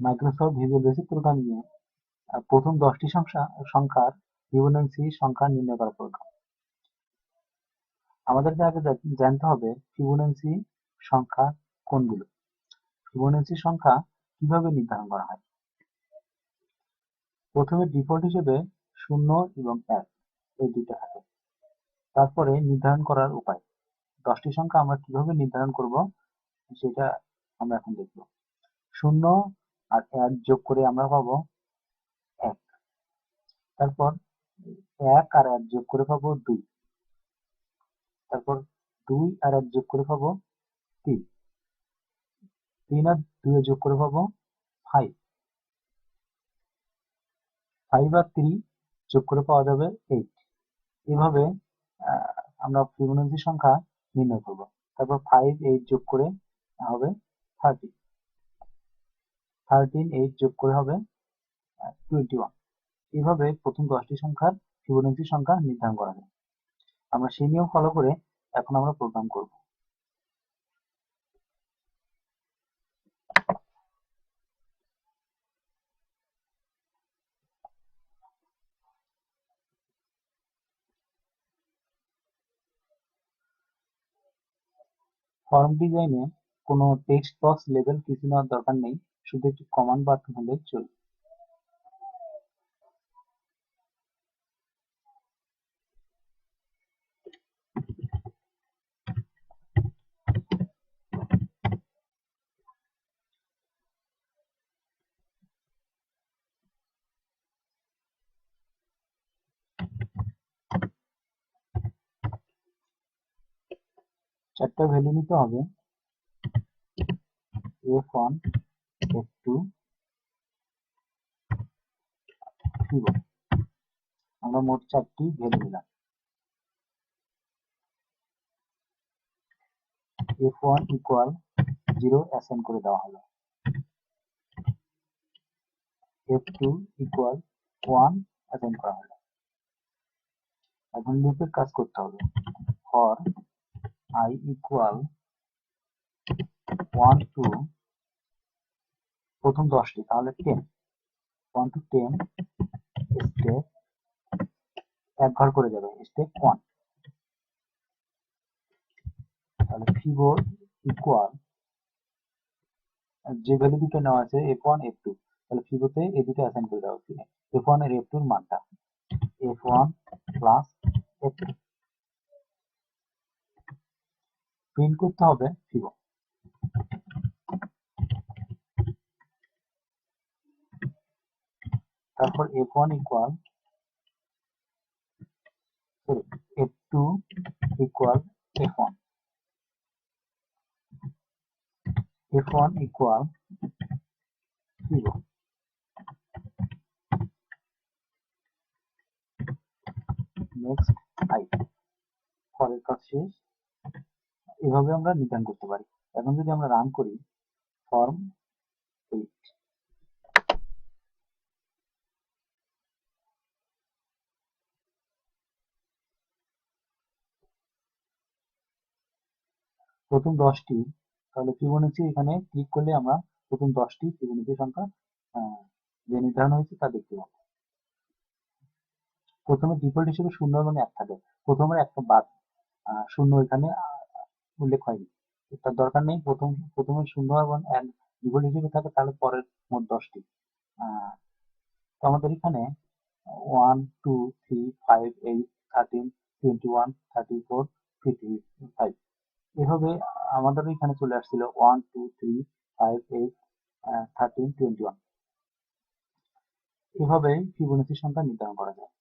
Microsoft visual basic programming এ প্রথম দশটি সংখ্যা সংখ্যার ফিবোনাক্সি সংখ্যা নির্ণয় করা প্রোগ্রাম আমাদেরকে আগে জানতে হবে ফিবোনাক্সি সংখ্যা কোনগুলো। ফিবোনাক্সি সংখ্যা কীভাবে নির্ধারণ করা হয়? প্রথমে ডিফল্ট হিসেবে শূন্য এবং এক এই দুইটা থাকে। তারপরে নির্ধারণ করার উপায়। দশটি সংখ্যা আমরা কীভাবে নির্ধারণ করব, সেটা আমরা এখন দেখব। শূন্য আর এক যোগ করে আমরা পাবো এক। তারপর এক আর এক যোগ করে পাবো দুই। তারপর দুই আর এক যোগ করে পাবো তিন। তিন আর দুই যোগ করে পাবো ফাইভ ফাইভ আর থ্রি যোগ করে পাওয়া যাবে এইট এভাবে আমরা ফিবোনাচি সংখ্যা নির্ণয় করব। তারপর ফাইভ এইট যোগ করে হবে থার্টি থার্টিন এইট যোগ করে হবে টোয়েন্টি ওয়ান এভাবে প্রথম দশটি সংখ্যার ফিবোনাচি সংখ্যা নির্ধারণ করা যায়। আমরা সেই নিয়ম ফলো করে এখন আমরা প্রোগ্রাম করব। ফর্ম ডিজাইনে কোনো টেক্সট বক্স লেবেল কিছু নেওয়ার দরকার নেই শুধু একটি কমান্ড বাটন হলেই চলবে চারটা ভ্যালু নিতে হবে এফ ওয়ান এফ টু ভিভো আমরা মোট চারটি ভ্যালু নিলাম। F one equal zero assign করে দেওয়া হলো। F two equal one assign করা হলো। এখন লুপের কাজ করতে হবে। ফর i equal 1 to প্রথম দশটি তাহলে ten one two ten step এক ঘর করে যাবে স্টেপ 1 তাহলে ফিবো ইকুয়াল যে ভ্যালু দুটো নেওয়া আছে f1 f2 তাহলে ফিবোতে এই দুটো অ্যাসাইন করে দেওয়া হচ্ছে। এফ ওয়ানের f2 এর মানটা। F one plus F two print করতে হবে ফিবো তারপর f1 equal sorry f2 equal f1 f1 equal fibo next I পরের কাজ শেষ। এভাবে আমরা নির্ধারণ করতে পারি। এখন যদি আমরা রান করি ফর্ম এইট প্রথম দশটি, তাহলে ফিবোনাচি এখানে ক্লিক করলে আমরা প্রথম দশটি ফিবোনাচি সংখ্যা যে নির্ধারণ হয়েছে তা দেখতে পাবো। প্রথমে ডিফল্ট হিসেবে শূন্য এবং এক থাকে। প্রথমে একটা বাদ শূন্য এখানে উল্লেখ হয়নি। তার দরকার নেই, প্রথম, প্রথমে শূন্য এবং এক ডিফল্ট হিসেবে থাকে, তাহলে পরের মোট দশটি। তো আমাদের এখানে one two three five eight thirteen twenty one thirty four fifty এভাবে আমাদের এখানে চলে আসছিল one two three five eight thirteen twenty one এভাবে ফিবোনাচি সংখ্যা নির্ধারণ করা যায়।